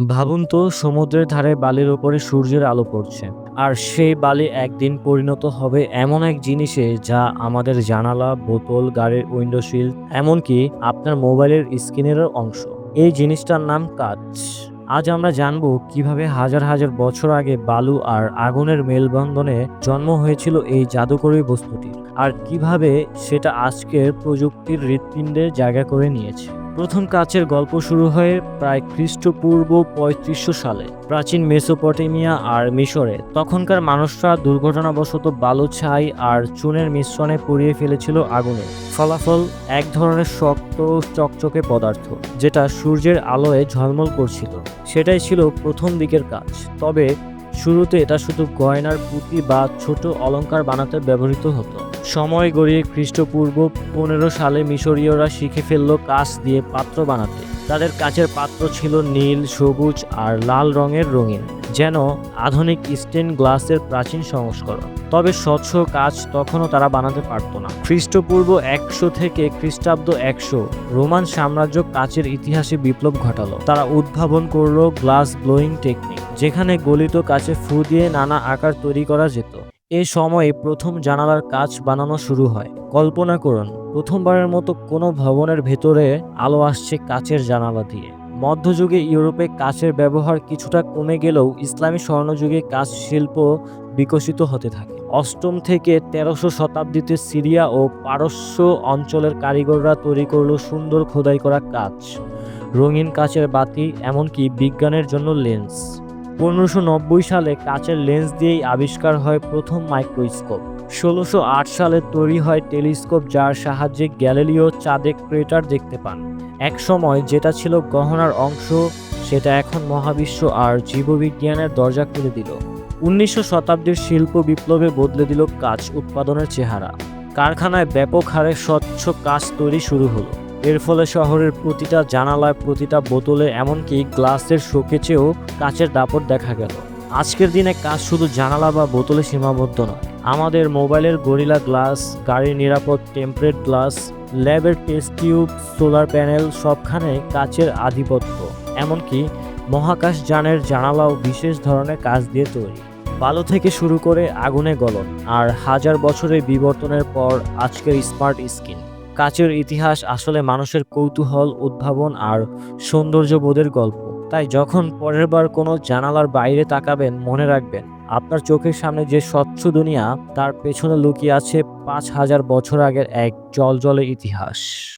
ভাবুন তো, সমুদ্রের ধারে বালির ওপরে সূর্যের আলো পড়ছে। আর সেই বালি একদিন পরিণত হবে এমন এক জিনিসে যা আমাদের জানালা, বোতল, গাড়ির উইন্ডোশিল এমনকি আপনার মোবাইলের স্ক্রিনেরও অংশ। এই জিনিসটার নাম কাচ। আজ আমরা জানব কীভাবে হাজার হাজার বছর আগে বালু আর আগুনের মেলবন্ধনে জন্ম হয়েছিল এই জাদুকরী বস্তুটি, আর কীভাবে সেটা আজকের প্রযুক্তির হৃৎপিণ্ডে জায়গা করে নিয়েছে। প্রথম কাচের গল্প শুরু হয় প্রায় খ্রিস্টপূর্ব পঁয়ত্রিশশো সালে, প্রাচীন মেসোপটেমিয়া আর মিশরে। তখনকার মানুষরা দুর্ঘটনাবশত বালু ছাই আর চুনের মিশ্রণে পুড়িয়ে ফেলেছিল আগুনে। ফলাফল এক ধরনের শক্ত, চকচকে পদার্থ, যেটা সূর্যের আলোয় ঝলমল করছিল। সেটাই ছিল প্রথম দিকের কাজ। তবে শুরুতে এটা শুধু গয়নার পুঁতি বা ছোট অলঙ্কার বানাতে ব্যবহৃত হতো। সময় গড়িয়ে খ্রিস্টপূর্ব পনেরো সালে মিশরীয়রা শিখে ফেলল কাঁচ দিয়ে পাত্র বানাতে। তাদের কাচের পাত্র ছিল নীল, সবুজ আর লাল রঙের রঙিন, যেন আধুনিক স্টেন গ্লাসের প্রাচীন সংস্করণ। তবে স্বচ্ছ কাচ তখনও তারা বানাতে পারত না। খ্রিস্টপূর্ব একশো থেকে খ্রিস্টাব্দ একশো রোমান সাম্রাজ্য কাচের ইতিহাসে বিপ্লব ঘটালো। তারা উদ্ভাবন করল গ্লাস ব্লোয়িং টেকনিক, যেখানে গলিত কাচে ফু দিয়ে নানা আকার তৈরি করা যেত। এ সময়ে প্রথম জানালার কাচ বানানো শুরু হয়। কল্পনা করুন, প্রথমবারের মতো কোনো ভবনের ভেতরে আলো আসছে কাচের জানালা দিয়ে। মধ্যযুগে ইউরোপে কাচের ব্যবহার কিছুটা কমে গেলেও ইসলামী স্বর্ণযুগে কাচ শিল্প বিকশিত হতে থাকে। অষ্টম থেকে তেরোশো শতাব্দীতে সিরিয়া ও পারস্য অঞ্চলের কারিগররা তৈরি করল সুন্দর খোদাই করা কাচ। রঙিন কাচের বাতি, এমনকি বিজ্ঞানের জন্য লেন্স। পনেরোশো সালে কাচের লেন্স দিয়েই আবিষ্কার হয় প্রথম মাইক্রোস্কোপ। ষোলোশো সালে তৈরি হয় টেলিস্কোপ, যার সাহায্যে গ্যালিলিও চাঁদে ক্রেটার দেখতে পান। এক সময় যেটা ছিল গহনার অংশ, সেটা এখন মহাবিশ্ব আর জীববিজ্ঞানের দরজা খুলে দিল। উনিশশো শতাব্দীর শিল্প বিপ্লবে বদলে দিল কাচ উৎপাদনের চেহারা। কারখানায় ব্যাপক হারে স্বচ্ছ কাচ তৈরি শুরু হলো। এর ফলে শহরের প্রতিটা জানালায়, প্রতিটা বোতলে, এমনকি গ্লাসের শোকেচেও কাচের দাপট দেখা গেল। আজকের দিনে কাজ শুধু জানালা বা বোতলে সীমাবদ্ধ নয়। আমাদের মোবাইলের গরিলা গ্লাস, গাড়ির নিরাপদ টেম্পারেট গ্লাস, ল্যাবের টেস্ট টিউব, সোলার প্যানেল সবখানে কাচের আধিপত্য। এমনকি মহাকাশ যানের জানালাও বিশেষ ধরনের কাজ দিয়ে তৈরি। বালু থেকে শুরু করে আগুনে গলন। আর হাজার বছরের বিবর্তনের পর আজকের স্মার্ট স্কিন কাচের ইতিহাস আসলে মানুষের কৌতূহল, উদ্ভাবন আর সৌন্দর্যবোধের গল্প। তাই যখন পরের বার কোনো জানালার বাইরে তাকাবেন, মনে রাখবেন, আপনার চোখের সামনে যে স্বচ্ছ দুনিয়া, তার পেছনে লুকিয়ে আছে পাঁচ হাজার বছর আগের এক জলজলে ইতিহাস।